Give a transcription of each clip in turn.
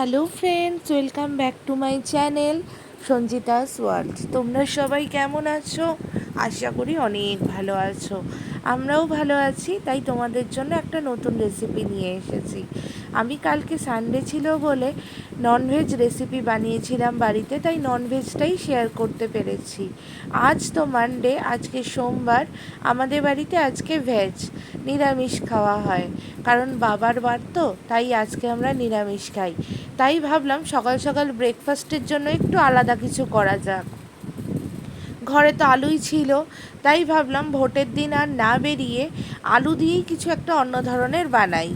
Hello friends welcome back to my channel Sanjita's world. তোমরা সবাই কেমন আছো? আশা করি অনেক ভালো আছো। আমরাও ভালো আছি, তাই তোমাদের জন্য একটা নতুন রেসিপি নিয়ে এসেছি। আমি কালকে সানডে ছিল বলে ননভেজ রেসিপি বানিয়েছিলাম বাড়িতে, তাই ননভেজটাই শেয়ার করতে পেরেছি। আজ তো মানডে আজকে সোমবার, আমাদের বাড়িতে আজকে ভেজ নিরামিষ খাওয়া হয়। কারণ বাবার বার তো, তাই আজকে আমরা নিরামিষ খাই। তাই ভাবলাম সকাল সকাল ব্রেকফাস্টের জন্য একটু আলাদা কিছু করা যাক। ঘরে তো আলুই ছিল, তাই ভাবলাম ভোটের দিন আর না বেরিয়ে আলু দিয়েই কিছু একটা অন্য ধরনের বানাই।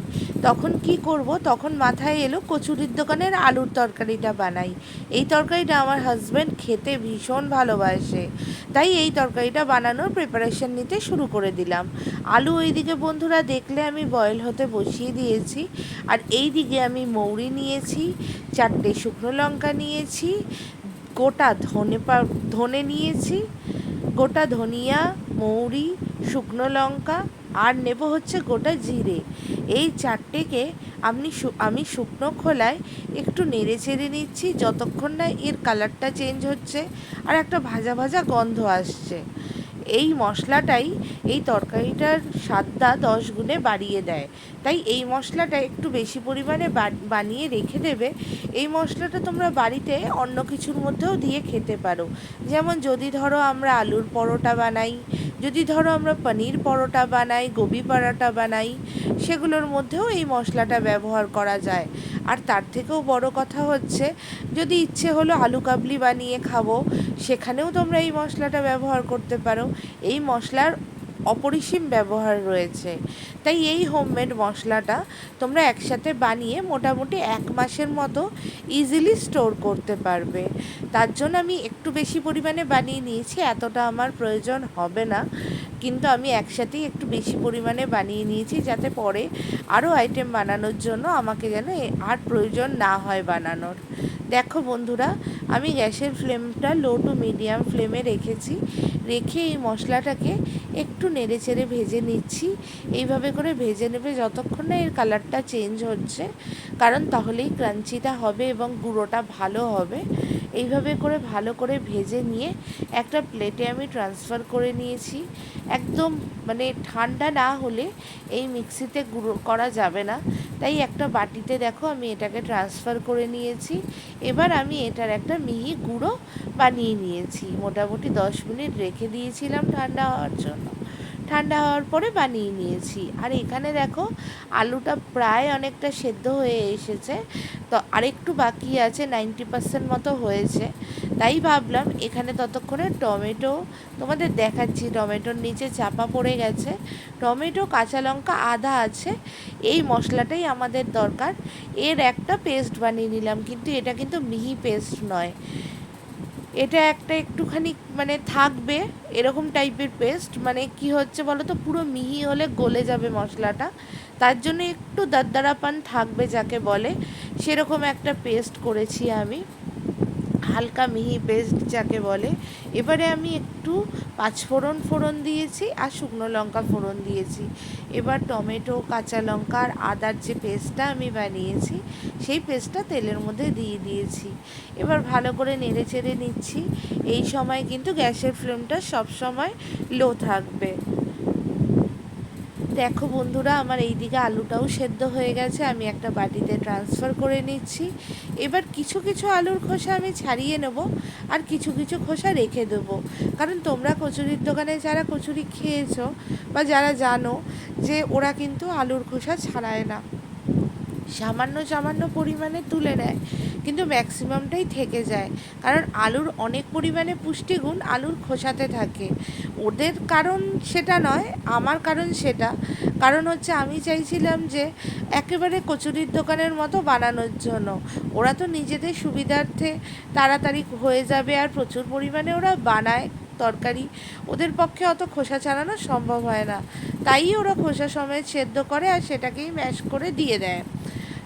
তখন কি করব? তখন মাথায় এলো কচুরির দোকানের আলুর তরকারিটা বানাই। এই তরকারিটা আমার হাজব্যান্ড খেতে ভীষণ ভালোবাসে, তাই এই তরকারিটা বানানোর প্রিপারেশন নিতে শুরু করে দিলাম। আলু ওইদিকে বন্ধুরা দেখলে আমি বয়েল হতে বসিয়ে দিয়েছি, আর এই দিকে আমি মৌরি নিয়েছি, চারটে শুকনো লঙ্কা নিয়েছি গোটা ধনে ধনে নিয়েছি, গোটা ধনিয়া, মৌরি, শুকনো লঙ্কা, আর নেব হচ্ছে গোটা জিরে। এই চারটেকে আপনি আমি শুকনো খোলায় একটু নেড়ে চেড়ে নিচ্ছি, যতক্ষণ না এর কালারটা চেঞ্জ হচ্ছে আর একটা ভাজা ভাজা গন্ধ আসছে। এই মশলাটাই, এই তরকারিটার স্বাদটা দশ গুণে বাড়িয়ে দেয়। তাই এই মশলাটা একটু বেশি পরিমাণে বানিয়ে রেখে দেবে। এই মশলাটা তোমরা বাড়িতে অন্য কিছুর মধ্যেও দিয়ে খেতে পারো। যেমন যদি ধরো আমরা আলুর পরোটা বানাই, যদি ধরো আমরা পনির পরোটা বানাই, গোবি পরোটা বানাই, সেগুলোর মধ্যেও এই মশলাটা ব্যবহার করা যায়। আর তার থেকেও বড় কথা হচ্ছে, যদি ইচ্ছে হলো আলু কাবলি বানিয়ে খাব, সেখানেও তোমরা এই মশলাটা ব্যবহার করতে পারো। এই মশলার অপরিসীম ব্যবহার রয়েছে। তাই এই হোমমেড মশলাটা তোমরা একসাথে বানিয়ে মোটামুটি এক মাসের মতো ইজিলি স্টোর করতে পারবে। তার জন্য আমি একটু বেশি পরিমাণে বানিয়ে নিয়েছি, এতটা আমার প্রয়োজন হবে না। কিন্তু আমি একসাথেই একটু বেশি পরিমাণে বানিয়ে নিয়েছি, যাতে পরে আরও আইটেম বানানোর জন্য আমাকে যেন আর প্রয়োজন না হয় বানানোর। দেখো বন্ধুরা, আমি গ্যাসের ফ্লেমটা লো টু মিডিয়াম ফ্লেমে রেখেছি। রেখে এই মশলাটাকে একটু নেড়ে চেড়ে ভেজে নিচ্ছি। এইভাবে করে ভেজে নেবে যতক্ষণ না এর কালারটা চেঞ্জ হচ্ছে। কারণ তাহলেই ক্রাঞ্চিটা হবে এবং গুঁড়োটা ভালো হবে। এইভাবে করে ভালো করে ভেজে নিয়ে একটা প্লেটে আমি ট্রান্সফার করে নিয়েছি। একদম মানে ঠান্ডা না হলে এই মিক্সিতে গুঁড়ো করা যাবে না। তাই একটা বাটিতে দেখো আমি এটাকে ট্রান্সফার করে নিয়েছি। এবার আমি এটার একটা মিহি গুঁড়ো বানিয়ে নিয়েছি। মোটামুটি দশ মিনিট রেখে দিয়েছিলাম ঠান্ডা হওয়ার জন্য। ঠান্ডা হওয়ার পরে বানিয়ে নিয়েছি। আর এখানে দেখো, আলুটা প্রায় অনেকটা সেদ্ধ হয়ে এসেছে। তো আরেকটু বাকি আছে, নাইনটি পার্সেন্ট মতো হয়েছে। তাই ভাবলাম এখানে ততক্ষণে টমেটো, তোমাদের দেখাচ্ছি, টমেটোর নিচে চাপা পড়ে গেছে। টমেটো, কাঁচা লঙ্কা, আদা আছে, এই মশলাটাই আমাদের দরকার। এর একটা পেস্ট বানিয়ে নিলাম, কিন্তু এটা কিন্তু মিহি পেস্ট নয়। এটা একটা একটুখানি মানে থাকবে এরকম টাইপের পেস্ট মানে কি হচ্ছে বলো তো পুরো মিহি হলে গলে যাবে মশলাটা। তার জন্য একটু দাদারাপান থাকবে যাকে বলে। সেরকম একটা পেস্ট করেছি আমি। হালকা মিহি পেস্ট যাকে বলে, এবারে আমি একটু পাঁচফোড়ন ফোড়ন দিয়েছি আর শুকনো লঙ্কা ফোড়ন দিয়েছি। এবার টমেটো, কাঁচা লঙ্কা আর আদার যে পেস্টটা আমি বানিয়েছি, সেই পেস্টটা তেলের মধ্যে দিয়ে দিয়েছি। এবার ভালো করে নেড়ে চেড়ে নিচ্ছি। এই সময় কিন্তু গ্যাসের ফ্লেমটা সব সময় লো থাকবে। দেখো বন্ধুরা, আমার এই দিকে আলুটাও সেদ্ধ হয়ে গেছে, আমি একটা বাটিতে ট্রান্সফার করে নিচ্ছি। এবার কিছু কিছু আলুর খোসা আমি ছাড়িয়ে নেব আর কিছু কিছু খোসা রেখে দেবো। কারণ তোমরা কচুরির দোকানে যারা কচুরি খেয়েছো বা যারা জানো যে ওরা কিন্তু আলুর খোসা ছাড়ায় না। সামান্য সামান্য পরিমাণে তুলে নেয়। কিন্তু ম্যাক্সিমামটাই থেকে যায়। কারণ আলুর অনেক পরিমাণে পুষ্টিগুণ আলুর খোসাতে থাকে। ওদের কারণ সেটা নয়, আমার কারণ সেটা। কারণ হচ্ছে আমি চাইছিলাম যে একেবারে কচুরির দোকানের মতো বানানোর জন্য। ওরা তো নিজেদের সুবিধার্থে তাড়াতাড়ি হয়ে যাবে আর প্রচুর পরিমাণে ওরা বানায় তরকারি। ওদের পক্ষে অত খোসা ছাড়ানো সম্ভব হয় না। তাই ওরা খোসা সময় সেদ্ধ করে আর সেটাকেই ম্যাশ করে দিয়ে দেয়।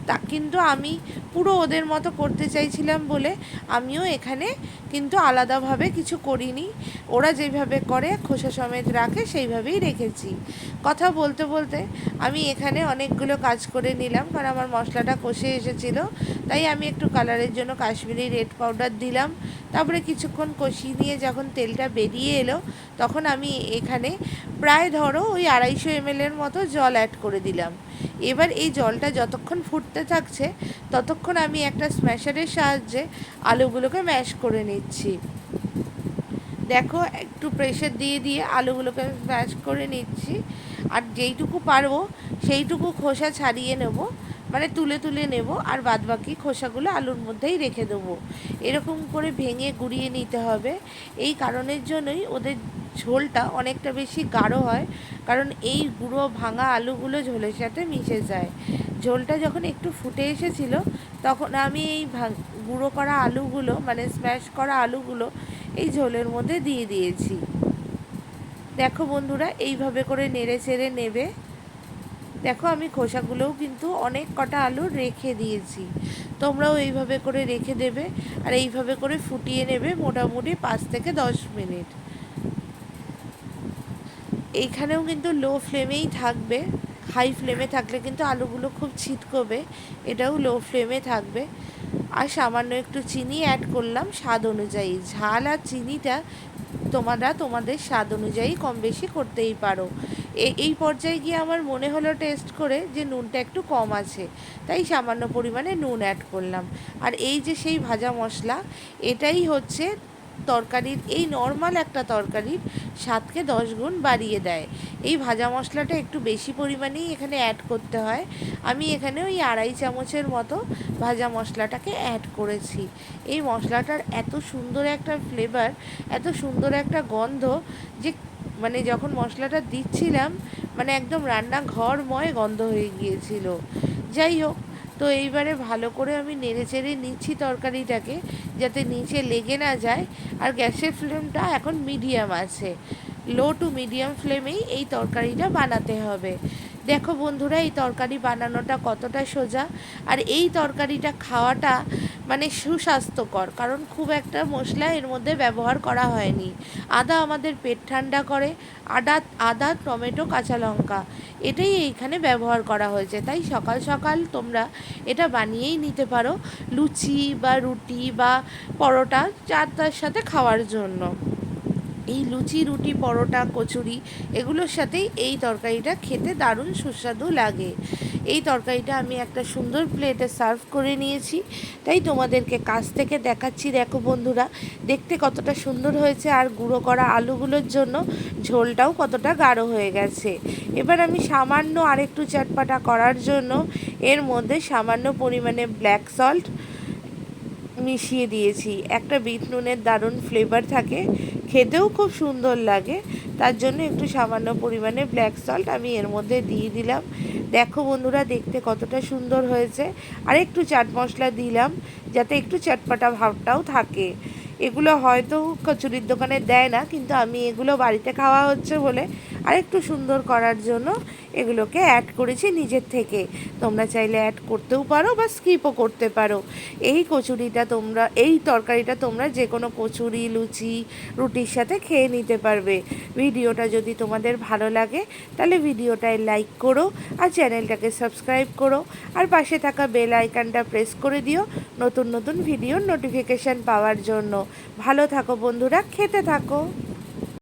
তা, কিন্তু আমি পুরো ওদের মতো করতে চাইছিলাম বলে আমিও এখানে কিন্তু আলাদাভাবে কিছু করিনি। ওরা যেভাবে করে, খোসা সমেত রাখে, সেইভাবেই রেখেছি। কথা বলতে বলতে আমি এখানে অনেকগুলো কাজ করে নিলাম, কারণ আমার মশলাটা কষে এসেছিল। তাই আমি একটু কালারের জন্য কাশ্মীরি রেড পাউডার দিলাম। তারপরে কিছুক্ষণ কষিয়ে নিয়ে যখন তেলটা বেরিয়ে এলো, তখন আমি এখানে প্রায় ধরো ওই আড়াইশো এমএলের মতো জল অ্যাড করে দিলাম। এবার এই জলটা যতক্ষণ ফুটতে থাকছে, ততক্ষণ আমি একটা স্ম্যাশারের সাহায্যে আলুগুলোকে ম্যাশ করে নিচ্ছি। দেখো, একটু প্রেশার দিয়ে দিয়ে আলুগুলোকে ম্যাশ করে নিচ্ছি। আর যেইটুকু পারব, সেইটুকু খোসা ছাড়িয়ে নেব মানে তুলে তুলে নেব, আর বাদবাকি খোসাগুলো আলুর মধ্যেই রেখে দেবো। এরকম করে ভেঙে গুঁড়িয়ে নিতে হবে। এই কারণের জন্যই ওদের ঝোলটা অনেকটা বেশি গাঢ় হয়, কারণ এই গুঁড়ো ভাঙা আলুগুলো ঝোলের সাথে মিশে যায়। ঝোলটা যখন একটু ফুটে এসেছিল, তখন আমি এই গুঁড়ো করা আলুগুলো মানে স্ম্যাশ করা আলুগুলো এই ঝোলের মধ্যে দিয়ে দিয়েছি। দেখো বন্ধুরা, এইভাবে করে নেড়ে চেড়ে নেবে। দেখো আমি খোসাগুলোও কিন্তু অনেক কটা আলু রেখে দিয়েছি। তোমরাও এইভাবে করে রেখে দেবে, আর এইভাবে করে ফুটিয়ে নেবে মোটামুটি পাঁচ থেকে দশ মিনিট। এইখানেও কিন্তু লো ফ্লেমেই থাকবে হাই ফ্লেমে থাকলে কিন্তু আলুগুলো খুব ছিটকবে, এটাও লো ফ্লেমে থাকবে। আর সামান্য একটু চিনি অ্যাড করলাম স্বাদ অনুযায়ী। ঝাল আর চিনিটা তোমরা তোমাদের স্বাদ অনুযায়ী কম বেশি করতেই পারো। এই পর্যায়ে গিয়ে আমার মনে হলো টেস্ট করে যে নুনটা একটু কম আছে, তাই সামান্য পরিমাণে নুন অ্যাড করলাম। আর এই যে সেই ভাজা মশলা, এটাই হচ্ছে তরকারির, এই নর্মাল একটা তরকারির স্বাদকে দশ গুণ বাড়িয়ে দেয়। এই ভাজা মশলাটা একটু বেশি পরিমাণেই এখানে অ্যাড করতে হয়। আমি এখানে ওই আড়াই চামচের মতো ভাজা মশলাটাকে অ্যাড করেছি। এই মশলাটার এত সুন্দর একটা ফ্লেভার এত সুন্দর একটা গন্ধ যে মানে যখন মশলাটা দিচ্ছিলাম মানে একদম রান্না ঘরময় গন্ধ হয়ে গিয়েছিল। যাই হোক তো এইবারে ভালো করে আমি নেড়ে চেড়ে নিচ্ছি তরকারিটাকে যাতে নিচে লেগে না যায়। আর গ্যাসের ফ্লেমটা এখন মিডিয়াম আছে। লো টু মিডিয়াম ফ্লেমেই এই তরকারিটা বানাতে হবে। দেখো বন্ধুরা, এই তরকারি বানানোটা কতটা সোজা আর এই তরকারিটা খাওয়াটা মানে সুস্বাস্থ্যকর, কারণ খুব একটা মশলা এর মধ্যে ব্যবহার করা হয়নি। আদা আমাদের পেট ঠান্ডা করে, আদা আদা, টমেটো, কাঁচা লঙ্কা, এটাই এইখানে ব্যবহার করা হয়েছে। তাই সকাল সকাল তোমরা এটা বানিয়েই নিতে পারো, লুচি বা রুটি বা পরোটা চার সাথে খাওয়ার জন্য। এই লুচি, রুটি, পরোটা, কচুরি এগুলোর সাথেই এই তরকারিটা খেতে দারুণ সুস্বাদু লাগে। এই তরকারিটা আমি একটা সুন্দর প্লেটে সার্ভ করে নিয়েছি। তাই তোমাদেরকে কাছ থেকে দেখাচ্ছি, দেখো বন্ধুরা, দেখতে কতটা সুন্দর হয়েছে আর গুঁড়ো করা আলুগুলোর জন্য ঝোলটাও কতটা গাঢ় হয়ে গেছে। এবার আমি সামান্য আরেকটু চাটপাটা করার জন্য এর মধ্যে সামান্য পরিমাণে ব্ল্যাক সল্ট মিশিয়ে দিয়েছি। একটা বিট নুনের দারুণ ফ্লেভার থাকে, খেতেও খুব সুন্দর লাগে। তার জন্য একটু সামান্য পরিমাণে ব্ল্যাক সল্ট আমি এর মধ্যে দিয়ে দিলাম। দেখো বন্ধুরা, দেখতে কতটা সুন্দর হয়েছে। আর একটু চাট মশলা দিলাম, যাতে একটু চটপাটা ভাবটাও থাকে। এগুলো হয়তো কচুরির দোকানে দেয় না, কিন্তু আমি এগুলো বাড়িতে খাওয়া হচ্ছে বলে আরেকটু সুন্দর করার জন্য এগুলোকে অ্যাড করেছি নিজের থেকে। তোমরা চাইলে অ্যাড করতেও পারো বা স্কিপও করতে পারো। এই কচুরিটা তোমরা, এই তরকারিটা তোমরা যে কোনো কচুরি, লুচি, রুটির সাথে খেয়ে নিতে পারবে। ভিডিওটা যদি তোমাদের ভালো লাগে, তাহলে ভিডিওটায় লাইক করো আর চ্যানেলটাকে সাবস্ক্রাইব করো। আর পাশে থাকা বেল আইকনটা প্রেস করে দিও নতুন নতুন ভিডিওর নোটিফিকেশান পাওয়ার জন্য। ভালো থাকো বন্ধুরা, খেতে থাকো।